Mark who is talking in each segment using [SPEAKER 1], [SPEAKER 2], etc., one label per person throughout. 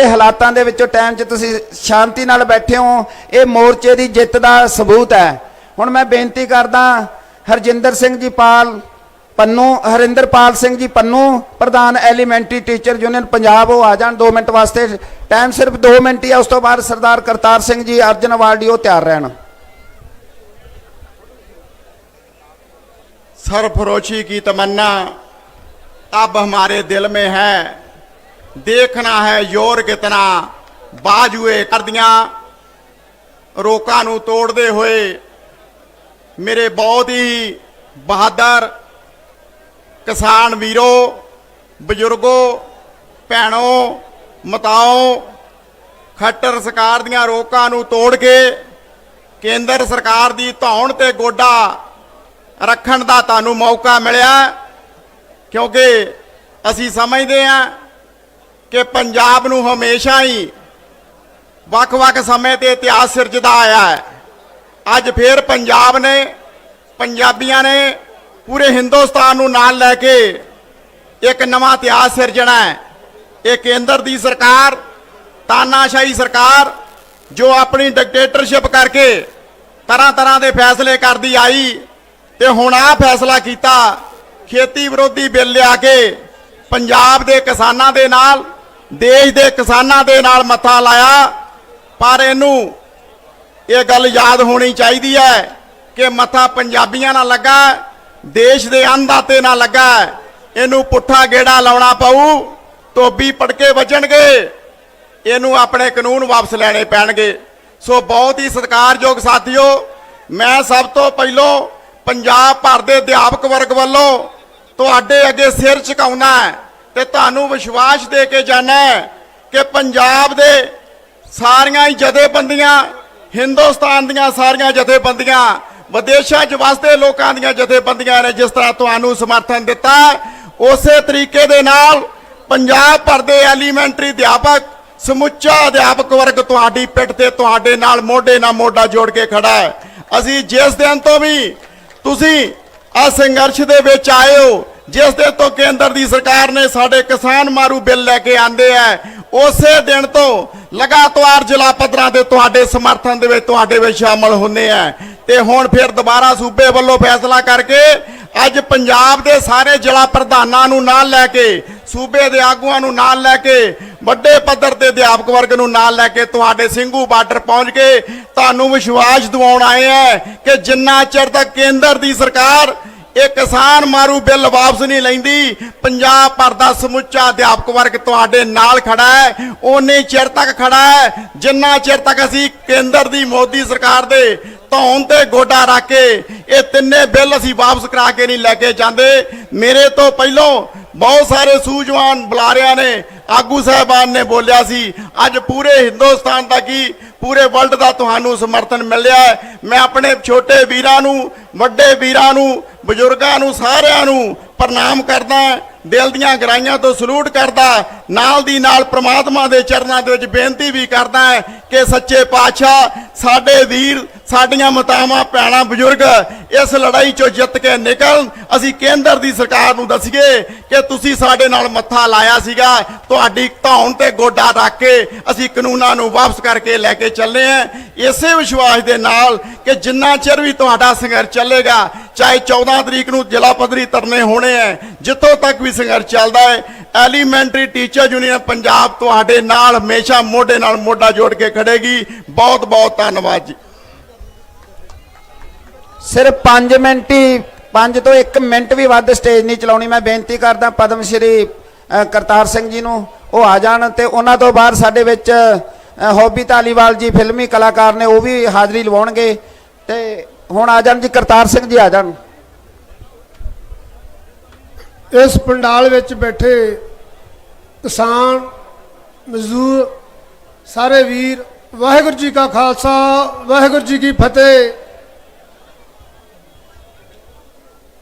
[SPEAKER 1] ਇਹ ਹਾਲਾਤਾਂ ਦੇ ਵਿੱਚੋਂ ਟਾਈਮ 'ਚ ਤੁਸੀਂ ਸ਼ਾਂਤੀ ਨਾਲ ਬੈਠੇ ਹੋ। ਇਹ ਮੋਰਚੇ ਦੀ ਜਿੱਤ ਦਾ ਸਬੂਤ ਹੈ। ਹੁਣ ਮੈਂ ਬੇਨਤੀ ਕਰਦਾ, ਹਰਜਿੰਦਰ ਸਿੰਘ ਜੀ ਪਾਲ, ਪੰਨੂ, ਹਰਿੰਦਰਪਾਲ ਸਿੰਘ ਜੀ ਪੰਨੂ, ਪ੍ਰਧਾਨ ਐਲੀਮੈਂਟਰੀ ਟੀਚਰ ਯੂਨੀਅਨ ਪੰਜਾਬ, ਉਹ ਆ ਜਾਣ 2 ਮਿੰਟ ਵਾਸਤੇ। ਟਾਈਮ ਸਿਰਫ 2 ਮਿੰਟ ਹੀ ਆ, ਉਸ ਤੋਂ ਬਾਅਦ ਸਰਦਾਰ ਕਰਤਾਰ ਸਿੰਘ ਜੀ, ਅਰਜਨ ਵਾਲਡੀ ਉਹ ਤਿਆਰ ਰਹਿਣ।
[SPEAKER 2] ਸਰਫਰੋਸ਼ੀ ਕੀ ਤਮੰਨਾ ਅਬ ਹਮਾਰੇ ਦਿਲ ਮੇ ਹੈ। ਦੇਖਣਾ ਹੈ ਜ਼ੋਰ ਕਿਤਨਾ ਬਾਜੂਏ ਕਰਦੀਆਂ। ਰੋਕਾਂ ਨੂੰ ਤੋੜਦੇ ਹੋਏ ਮੇਰੇ ਬਹੁਤ ਹੀ ਬਹਾਦਰ ਕਿਸਾਨ ਵੀਰੋ, ਬਜ਼ੁਰਗੋ, ਭੈਣੋ, ਮਤਾਓ, ਖੱਟਰ ਸਰਕਾਰ ਦੀਆਂ ਰੋਕਾਂ ਨੂੰ ਤੋੜ ਕੇ ਕੇਂਦਰ ਸਰਕਾਰ ਦੀ ਧੌਣ ਤੇ ਗੋਡਾ ਰੱਖਣ ਦਾ ਤੁਹਾਨੂੰ ਮੌਕਾ ਮਿਲਿਆ, ਕਿਉਂਕਿ ਅਸੀਂ ਸਮਝਦੇ ਹਾਂ ਕਿ ਪੰਜਾਬ ਨੂੰ ਹਮੇਸ਼ਾ ਹੀ ਵੱਖ-ਵੱਖ ਸਮੇਂ ਤੇ ਇਤਿਹਾਸ ਸਿਰਜਦਾ ਆਇਆ ਹੈ। ਅੱਜ ਫੇਰ ਪੰਜਾਬ ਨੇ, ਪੰਜਾਬੀਆਂ ਨੇ ਪੂਰੇ ਹਿੰਦੁਸਤਾਨ ਨੂੰ ਨਾਲ ਲੈ ਕੇ ਇੱਕ ਨਵਾਂ ਇਤਿਹਾਸ ਸਿਰਜਣਾ ਹੈ। ਇਹ ਕੇਂਦਰ ਦੀ ਸਰਕਾਰ, ਤਾਨਾਸ਼ਾਹੀ ਸਰਕਾਰ, ਜੋ ਆਪਣੀ ਡਿਕਟੇਟਰਸ਼ਿਪ ਕਰਕੇ ਤਰ੍ਹਾਂ ਤਰ੍ਹਾਂ ਦੇ ਫੈਸਲੇ ਕਰਦੀ ਆਈ ਤੇ ਹੁਣ ਆਹ ਫੈਸਲਾ ਕੀਤਾ, ਖੇਤੀ ਵਿਰੋਧੀ ਬਿੱਲ ਲਿਆ ਕੇ ਪੰਜਾਬ ਦੇ ਕਿਸਾਨਾਂ ਦੇ ਨਾਲ ਦੇਸ਼ ਦੇ ਕਿਸਾਨਾਂ ਦੇ ਨਾਲ ਮੱਥਾ ਲਾਇਆ, ਪਰ ਇਹਨੂੰ ਇਹ ਗੱਲ ਯਾਦ ਹੋਣੀ ਚਾਹੀਦੀ ਹੈ ਕਿ ਮੱਥਾ ਪੰਜਾਬੀਆਂ ਨਾਲ ਲੱਗਾ, ਦੇਸ਼ ਦੇ ਅੰਨਦਾਤੇ ਨਾਲ ਲੱਗਾ, ਇਹਨੂੰ ਪੁੱਠਾ ਗੇੜਾ ਲਾਉਣਾ ਪਊ, ਧੋਬੀ ਪੜਕੇ ਵੱਜਣਗੇ, ਇਹਨੂੰ ਆਪਣੇ ਕਾਨੂੰਨ ਵਾਪਸ ਲੈਣੇ ਪੈਣਗੇ। ਸੋ ਬਹੁਤ ਹੀ ਸਤਿਕਾਰਯੋਗ ਸਾਥੀਓ, ਮੈਂ ਸਭ ਤੋਂ ਪਹਿਲੋਂ ਪੰਜਾਬ ਭਰ ਦੇ ਅਧਿਆਪਕ ਵਰਗ ਵੱਲੋਂ ਤੁਹਾਡੇ ਅੱਗੇ ਸਿਰ ਝੁਕਾਉਣਾ ਹੈ। ਤੇ ਤੁਹਾਨੂੰ ਵਿਸ਼ਵਾਸ ਦੇ ਕੇ ਜਾਣਾ ਹੈ ਕਿ ਪੰਜਾਬ ਦੇ ਸਾਰੀਆਂ ਹੀ ਜਥੇਬੰਦੀਆਂ, ਹਿੰਦੁਸਤਾਨ ਦੀਆਂ ਸਾਰੀਆਂ ਜਥੇਬੰਦੀਆਂ, ਵਿਦੇਸ਼ਾਂ 'ਚ ਵਸਦੇ ਲੋਕਾਂ ਦੀਆਂ ਜਥੇਬੰਦੀਆਂ ਨੇ ਜਿਸ ਤਰ੍ਹਾਂ ਤੁਹਾਨੂੰ ਸਮਰਥਨ ਦਿੱਤਾ, ਉਸੇ ਤਰੀਕੇ ਦੇ ਨਾਲ ਪੰਜਾਬ ਭਰ ਦੇ ਐਲੀਮੈਂਟਰੀ ਅਧਿਆਪਕ, ਸਮੁੱਚਾ ਅਧਿਆਪਕ ਵਰਗ ਤੁਹਾਡੀ ਪਿੱਠ ਤੇ ਤੁਹਾਡੇ ਨਾਲ ਮੋਢੇ ਨਾਲ ਮੋਢਾ ਜੋੜ ਕੇ ਖੜਾ ਹੈ। ਅਸੀਂ ਜਿਸ ਦਿਨ ਤੋਂ ਵੀ ਤੁਸੀਂ ਆ ਸੰਘਰਸ਼ ਦੇ ਵਿੱਚ ਆਏ ਹੋ ਜਿਸ ਦੇ ਤੋਂ ਕੇਂਦਰ ਦੀ ਸਰਕਾਰ ਨੇ ਸਾਡੇ ਕਿਸਾਨ ਮਾਰੂ ਬਿੱਲ ਲੈ ਕੇ ਆਂਦੇ ਆ, ਉਸੇ ਦਿਨ ਤੋਂ ਲਗਾਤਾਰ ਜ਼ਿਲ੍ਹਾ ਪੱਧਰਾਂ ਤੇ ਤੁਹਾਡੇ ਸਮਰਥਨ ਦੇ ਵਿੱਚ ਤੁਹਾਡੇ ਵਿੱਚ ਸ਼ਾਮਲ ਹੁੰਦੇ ਆ। ਤੇ ਹੁਣ ਫਿਰ ਦੁਬਾਰਾ ਸੂਬੇ ਵੱਲੋਂ ਫੈਸਲਾ ਕਰਕੇ ਅੱਜ ਪੰਜਾਬ ਦੇ ਸਾਰੇ ਜ਼ਿਲ੍ਹਾ ਪ੍ਰਧਾਨਾਂ ਨੂੰ ਨਾਲ ਲੈ ਕੇ, ਸੂਬੇ ਦੇ ਆਗੂਆਂ ਨੂੰ ਨਾਲ ਲੈ ਕੇ, ਵੱਡੇ ਪੱਧਰ ਤੇ ਅਧਿਆਪਕ ਵਰਗ ਨੂੰ ਨਾਲ ਲੈ ਕੇ ਤੁਹਾਡੇ ਸਿੰਘੂ ਬਾਰਡਰ ਪਹੁੰਚ ਕੇ ਤੁਹਾਨੂੰ ਵਿਸ਼ਵਾਸ ਦਿਵਾਉਣ ਆਏ ਆ ਕਿ ਜਿੰਨਾ ਚਿਰ ਤੱਕ ਕੇਂਦਰ ਦੀ ਸਰਕਾਰ ਇਹ ਕਿਸਾਨ ਮਾਰੂ ਬਿੱਲ ਵਾਪਸ ਨਹੀਂ ਲੈਂਦੀ। ਪੰਜਾਬ ਭਰ ਦਾ ਸਮੁੱਚਾ ਅਧਿਆਪਕ ਵਰਗ ਤੁਹਾਡੇ ਨਾਲ ਖੜਾ ਹੈ। ਓਨੇ ਚਿਰ ਤੱਕ ਖੜਾ ਹੈ, ਜਿੰਨਾ ਚਿਰ ਤੱਕ ਅਸੀਂ ਕੇਂਦਰ ਦੀ ਮੋਦੀ ਸਰਕਾਰ ਦੇ ਧੌਣ ਤੇ ਗੋਡਾ ਰੱਖ ਕੇ ਇਹ ਤਿੰਨੇ ਬਿੱਲ ਅਸੀਂ ਵਾਪਸ ਕਰਾ ਕੇ ਨਹੀਂ ਲੈ ਕੇ ਜਾਂਦੇ। ਮੇਰੇ ਤੋਂ ਪਹਿਲਾਂ ਬਹੁਤ ਸਾਰੇ ਸੂਝਵਾਨ ਬੁਲਾਰਿਆਂ ਨੇ ਆਗੂ ਸਾਹਿਬਾਨ ਨੇ ਬੋਲਿਆ ਸੀ, ਅੱਜ ਪੂਰੇ ਹਿੰਦੁਸਤਾਨ ਦਾ ਕੀ, ਪੂਰੇ ਵਰਲਡ ਦਾ ਤੁਹਾਨੂੰ ਸਮਰਥਨ ਮਿਲਿਆ ਮੈਂ ਆਪਣੇ ਛੋਟੇ ਵੀਰਾਂ ਨੂੰ, ਵੱਡੇ ਵੀਰਾਂ ਨੂੰ, ਬਜ਼ੁਰਗਾਂ ਨੂੰ, ਸਾਰਿਆਂ ਨੂੰ ਪ੍ਰਣਾਮ ਕਰਦਾ ਦਿਲ ਦੀਆਂ ਗਰਾਈਆਂ ਤੋਂ ਸਲੂਟ ਕਰਦਾ, ਨਾਲ ਦੀ ਨਾਲ ਪ੍ਰਮਾਤਮਾ ਦੇ ਚਰਨਾਂ ਦੇ ਵਿੱਚ ਬੇਨਤੀ ਵੀ ਕਰਦਾ ਹੈ ਕਿ ਸੱਚੇ ਪਾਤਸ਼ਾਹ, ਸਾਡੇ ਵੀਰ, ਸਾਡੀਆਂ ਮਾਤਾਵਾਂ, ਭੈਣਾਂ, ਬਜ਼ੁਰਗ ਇਸ ਲੜਾਈ ਚੋਂ ਜਿੱਤ ਕੇ ਨਿਕਲਣ। ਅਸੀਂ ਕੇਂਦਰ ਦੀ ਸਰਕਾਰ ਨੂੰ ਦਸੀਏ ਕਿ ਤੁਸੀਂ ਸਾਡੇ ਨਾਲ ਮੱਥਾ ਲਾਇਆ ਸੀਗਾ, ਤੁਹਾਡੀ ਧੌਣ ਤੇ ਗੋਡਾ ਰੱਖ ਕੇ ਅਸੀਂ ਕਾਨੂੰਨਾਂ ਨੂੰ ਵਾਪਸ ਕਰਕੇ ਲੈ ਕੇ ਚੱਲੇ ਆਂ ਇਸੇ ਵਿਸ਼ਵਾਸ ਦੇ ਨਾਲ ਕਿ ਜਿੰਨਾ ਚਿਰ ਵੀ ਤੁਹਾਡਾ ਸੰਘਰਸ਼ ਚੱਲੇਗਾ, ਚਾਹੇ 14 ਤਰੀਕ ਨੂੰ ਜ਼ਿਲ੍ਹਾ ਪੱਧਰੀ ਧਰਨੇ ਹੋਣੇ ਆ ਜਿੱਥੋਂ ਤੱਕ ਵੀ ਸੰਘਰਸ਼ ਚੱਲਦਾ ਹੈ ਐਲੀਮੈਂਟਰੀ ਟੀਚਰ ਯੂਨੀਅਨ ਪੰਜਾਬ ਤੁਹਾਡੇ ਨਾਲ ਹਮੇਸ਼ਾ ਮੋਢੇ ਨਾਲ ਮੋਢਾ ਜੋੜ ਕੇ ਖੜੇਗੀ। ਬਹੁਤ ਬਹੁਤ ਧੰਨਵਾਦ ਜੀ।
[SPEAKER 1] ਸਿਰਫ 5 ਮਿੰਟ ਹੀ 5 ਤੋਂ 1 ਮਿੰਟ ਵੀ ਵੱਧ ਸਟੇਜ ਨਹੀਂ ਚਲਾਉਣੀ। ਮੈਂ ਬੇਨਤੀ ਕਰਦਾ ਪਦਮ ਸ਼੍ਰੀ ਕਰਤਾਰ ਸਿੰਘ ਜੀ ਨੂੰ ਉਹ ਆ ਜਾਣ ਤੇ ਉਹਨਾਂ ਤੋਂ ਬਾਅਦ ਸਾਡੇ ਵਿੱਚ ਅ, ਹੌਬੀ ਧਾਲੀਵਾਲ ਜੀ ਫਿਲਮੀ ਕਲਾਕਾਰ ਨੇ ਉਹ ਵੀ ਹਾਜ਼ਰੀ ਲਵਾਉਣਗੇ। ਤੇ ਹੁਣ ਆ ਜਾਣ ਜੀ ਕਰਤਾਰ ਸਿੰਘ ਜੀ ਆ ਜਾਣ।
[SPEAKER 3] ਇਸ ਪੰਡਾਲ ਵਿੱਚ ਬੈਠੇ ਕਿਸਾਨ, ਮਜ਼ਦੂਰ, ਸਾਰੇ ਵੀਰ, ਵਾਹਿਗੁਰੂ ਜੀ ਕਾ ਖਾਲਸਾ, ਵਾਹਿਗੁਰੂ ਜੀ ਕੀ ਫਤਿਹ।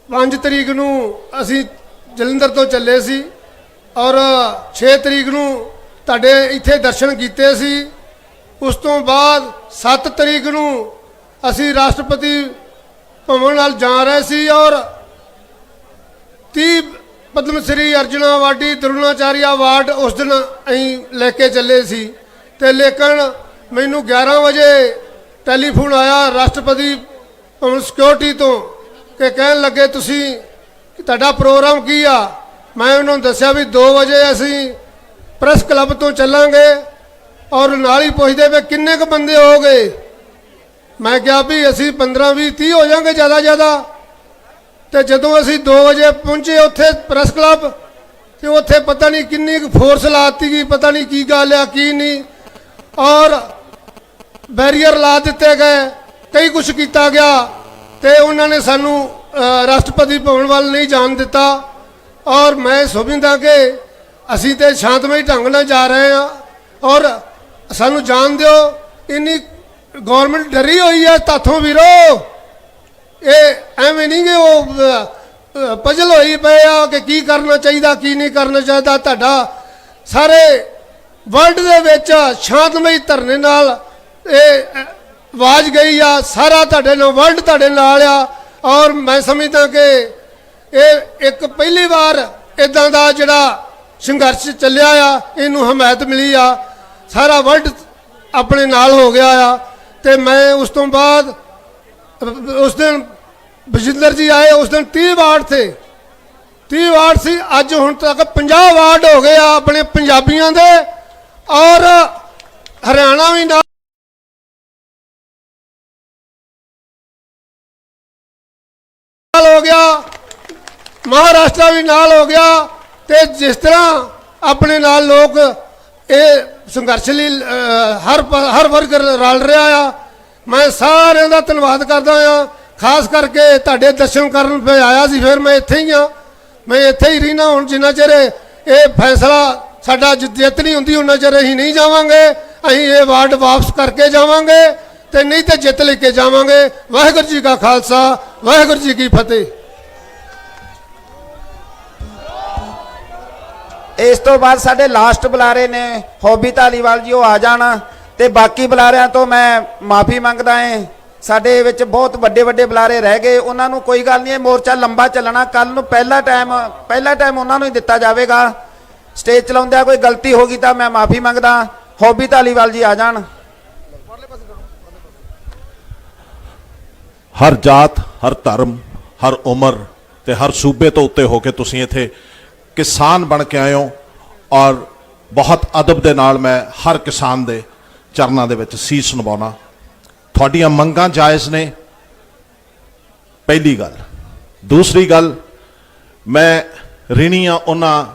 [SPEAKER 3] 5 ਤਰੀਕ ਨੂੰ ਅਸੀਂ ਜਲੰਧਰ ਤੋਂ ਚੱਲੇ ਸੀ ਔਰ 6 ਤਰੀਕ ਨੂੰ ਤੁਹਾਡੇ ਇੱਥੇ ਦਰਸ਼ਨ ਕੀਤੇ ਸੀ। ਉਸ ਤੋਂ ਬਾਅਦ 7 ਤਰੀਕ ਨੂੰ ਅਸੀਂ ਰਾਸ਼ਟਰਪਤੀ ਭਵਨ ਨਾਲ ਜਾ ਰਹੇ ਸੀ ਔਰ 30 ਪਦਮ ਸ੍ਰੀ ਅਰਜੁਨਾ ਅਵਾਰਡੀ ਦਰੁਣਾਚਾਰੀਆ ਅਵਾਰਡ ਉਸ ਦਿਨ ਅਸੀਂ ਲੈ ਕੇ ਚੱਲੇ ਸੀ ਤੇ ਲੇਕਿਨ ਮੈਨੂੰ 11 ਵਜੇ ਟੈਲੀਫੋਨ ਆਇਆ ਰਾਸ਼ਟਰਪਤੀ ਭਵਨ ਸਿਕਿਉਰਿਟੀ ਤੋਂ ਕਿ ਕਹਿਣ ਲੱਗੇ, ਤੁਸੀਂ, ਤੁਹਾਡਾ ਪ੍ਰੋਗਰਾਮ ਕੀ ਆ? ਮੈਂ ਉਹਨਾਂ ਨੂੰ ਦੱਸਿਆ ਵੀ 2 ਵਜੇ ਅਸੀਂ ਪ੍ਰੈਸ ਕਲੱਬ ਤੋਂ ਚੱਲਾਂਗੇ ਔਰ ਨਾਲ ਹੀ ਪੁੱਛਦੇ ਵੀ ਕਿੰਨੇ ਕੁ ਬੰਦੇ ਹੋ ਗਏ ਮੈਂ ਕਿਹਾ ਵੀ ਅਸੀਂ 15 20 30 ਹੋ ਜਾਾਂਗੇ ਜ਼ਿਆਦਾ ਜ਼ਿਆਦਾ ਤੇ ਜਦੋਂ ਅਸੀਂ 2 ਵਜੇ ਪਹੁੰਚੇ ਉੱਥੇ ਪ੍ਰੈਸ ਕਲੱਬ ਤੇ ਉੱਥੇ ਪਤਾ ਨਹੀਂ ਕਿੰਨੀ ਕੁ ਫੋਰਸ ਲਾਤੀ ਗਈ, ਪਤਾ ਨਹੀਂ ਕੀ ਗੱਲ ਆ, ਕੀ ਨਹੀਂ। ਔਰ ਬੈਰੀਅਰ ਲਾ ਦਿੱਤੇ ਗਏ, ਕਈ ਕੁਝ ਕੀਤਾ ਗਿਆ, ਤੇ ਉਹਨਾਂ ਨੇ ਸਾਨੂੰ ਰਾਸ਼ਟਰਪਤੀ ਭਵਨ ਵੱਲ ਨਹੀਂ ਜਾਣ ਦਿੱਤਾ। ਔਰ ਮੈਂ ਸਮਝਦਾ ਕਿ ਅਸੀਂ ਤੇ ਸ਼ਾਂਤਮਈ ਢੰਗ ਨਾਲ ਜਾ ਰਹੇ ਹਾਂ। ਔਰ ਸਾਨੂੰ ਜਾਣ ਦਿਓ, ਇੰਨੀ ਗਵਰਨਮੈਂਟ ਡਰੀ ਹੋਈ ਹੈ, ਤਾਥੋਂ ਵੀਰੋ। ਇਹ ਐਵੇਂ ਨਹੀਂ ਕਿ ਉਹ ਪਜਲ ਹੋਈ ਪਏ ਆ ਕਿ ਕੀ ਕਰਨਾ ਚਾਹੀਦਾ, ਕੀ ਨਹੀਂ ਕਰਨਾ ਚਾਹੀਦਾ। ਤੁਹਾਡਾ ਸਾਰੇ ਵਰਲਡ ਦੇ ਵਿੱਚ ਸ਼ਾਂਤਮਈ ਧਰਨੇ ਨਾਲ ਇਹ ਆਵਾਜ਼ ਗਈ ਆ, ਸਾਰਾ ਤੁਹਾਡੇ ਨਾਲ ਵਰਲਡ ਤੁਹਾਡੇ ਨਾਲ ਆ। ਔਰ ਮੈਂ ਸਮਝਦਾ ਕਿ ਇਹ ਇੱਕ ਪਹਿਲੀ ਵਾਰ ਇਦਾਂ ਦਾ ਜਿਹੜਾ ਸੰਘਰਸ਼ ਚੱਲਿਆ ਆ, ਇਹਨੂੰ ਹਮਾਇਤ ਮਿਲੀ ਆ। ਸਾਰਾ ਵਰਲਡ ਆਪਣੇ ਨਾਲ ਹੋ ਗਿਆ ਆ ਤੇ ਮੈਂ ਉਸ ਤੋਂ ਬਾਅਦ ਉਸ ਦਿਨ ਬਜਿੰਦਰ ਜੀ ਆਏ, ਉਸ ਦਿਨ 30 ਵਾਰਡ ਥੇ। 30 ਵਾਰਡ ਸੀ, ਅੱਜ ਹੁਣ ਤੱਕ 50 ਵਾਰਡ ਹੋ ਗਏ ਆ ਆਪਣੇ ਪੰਜਾਬੀਆਂ ਦੇ ਔਰ ਹਰਿਆਣਾ ਵੀ ਨਾਲ ਹੋ ਗਿਆ, ਮਹਾਰਾਸ਼ਟਰ ਵੀ ਨਾਲ ਹੋ ਗਿਆ ਤੇ ਜਿਸ ਤਰ੍ਹਾਂ ਆਪਣੇ ਨਾਲ ਲੋਕ ਇਹ ਸੰਘਰਸ਼ ਲਈ ਹਰ ਹਰ ਵਰਗ ਰਲ ਰਿਹਾ ਆ ਮੈਂ ਸਾਰਿਆਂ ਦਾ ਧੰਨਵਾਦ ਕਰਦਾ ਆ ਖਾਸ ਕਰਕੇ ਤੁਹਾਡੇ ਦਰਸ਼ਨ ਕਰਨ ਪੇ ਆਇਆ ਸੀ, ਫਿਰ ਮੈਂ ਇੱਥੇ ਹੀ ਆ ਮੈਂ ਇੱਥੇ ਹੀ ਰਹਿਣਾ ਹੁਣ ਜਿੰਨਾ ਚਿਰ ਇਹ ਫੈਸਲਾ ਸਾਡਾ ਜਿੱਤ ਨਹੀਂ ਹੁੰਦੀ ਉਹਨਾਂ ਚਿਰ ਅਸੀਂ ਨਹੀਂ ਜਾਵਾਂਗੇ। ਅਸੀਂ ਇਹ ਵਾਰਡ ਵਾਪਸ ਕਰਕੇ ਜਾਵਾਂਗੇ ਤੇ ਨਹੀਂ ਤੇ ਜਿੱਤ ਲੈ ਕੇ ਜਾਵਾਂਗੇ। ਵਾਹਿਗੁਰੂ ਜੀ ਕਾ ਖਾਲਸਾ, ਵਾਹਿਗੁਰੂ ਜੀ ਕੀ ਫਤਿਹ।
[SPEAKER 1] ਇਸ ਤੋਂ ਬਾਅਦ ਸਾਡੇ ਲਾਸਟ ਬੁਲਾਰੇ ਨੇ, ਹੋਬੀ ਧਾਲੀਵਾਲ ਜੀ, ਉਹ ਆ ਜਾਣ। ਤੇ ਬਾਕੀ ਬੁਲਾਰਿਆਂ ਤੋਂ ਮੈਂ ਮਾਫੀ ਮੰਗਦਾ ਹਾਂ। ਸਾਡੇ ਵਿੱਚ ਬਹੁਤ ਵੱਡੇ ਵੱਡੇ ਬੁਲਾਰੇ ਰਹਿ ਗਏ। ਉਹਨਾਂ ਨੂੰ ਕੋਈ ਗੱਲ ਨਹੀਂ ਇਹ ਮੋਰਚਾ ਲੰਬਾ ਚੱਲਣਾ। ਕੱਲ ਨੂੰ ਪਹਿਲਾ ਟਾਈਮ ਪਹਿਲਾ ਟਾਈਮ ਉਹਨਾਂ ਨੂੰ ਹੀ ਦਿੱਤਾ ਜਾਵੇਗਾ। ਸਟੇਜ ਚਲਾਉਂਦਿਆਂ ਕੋਈ ਗਲਤੀ ਹੋ ਗਈ ਤਾਂ ਮੈਂ ਮਾਫੀ ਮੰਗਦਾ। ਹੋਬੀ ਧਾਲੀਵਾਲ ਜੀ ਆ ਜਾਣ।
[SPEAKER 4] ਹਰ ਜਾਤ, ਹਰ ਧਰਮ, ਹਰ ਉਮਰ ਤੇ ਹਰ ਸੂਬੇ ਤੋਂ ਉੱਤੇ ਹੋ ਕੇ ਤੁਸੀਂ ਇੱਥੇ ਕਿਸਾਨ ਬਣ ਕੇ ਆਏ ਹੋ। ਔਰ ਬਹੁਤ ਅਦਬ ਦੇ ਨਾਲ ਮੈਂ ਹਰ ਕਿਸਾਨ ਦੇ ਚਰਨਾਂ ਦੇ ਵਿੱਚ ਸੀਸ ਨਿਵਾਉਣਾ ਤੁਹਾਡੀਆਂ ਮੰਗਾਂ ਜਾਇਜ਼ ਨੇ। ਪਹਿਲੀ ਗੱਲ। ਦੂਸਰੀ ਗੱਲ, ਮੈਂ ਰਿਣੀਆਂ ਉਹਨਾਂ